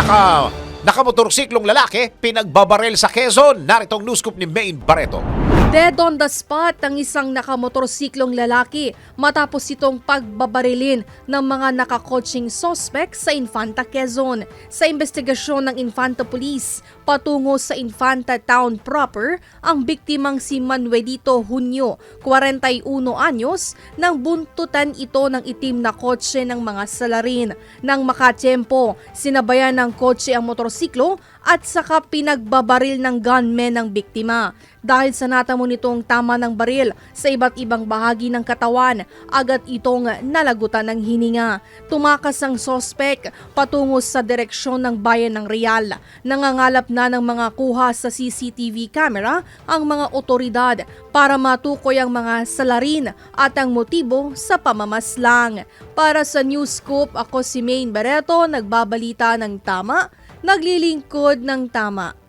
你好。Nakamotorsiklong lalaki, pinagbabarel sa Quezon. Narito ang news scoop ni Maine Barreto. Dead on the spot ang isang nakamotorsiklong lalaki matapos itong pagbabarilin ng mga nakakotsing sospek sa Infanta Quezon. Sa investigasyon ng Infanta Police patungo sa Infanta Town proper, ang biktimang si Manuelito Junio, 41 anyos, nang buntutan ito ng itim na kotse ng mga salarin. Nang makatsyempo, sinabayan ng kotse ang motorsiklo at saka pinagbabaril ng gunman ng biktima. Dahil sa natamo nitong tama ng baril sa iba't ibang bahagi ng katawan, agad itong nalagutan ng hininga. Tumakas ang sospek patungo sa direksyon ng bayan ng Real. Nangangalap na ng mga kuha sa CCTV camera ang mga otoridad para matukoy ang mga salarin at ang motibo sa pamamaslang. Para sa News Scoop, ako si Maine Barreto, nagbabalita ng tama, naglilingkod ng tama.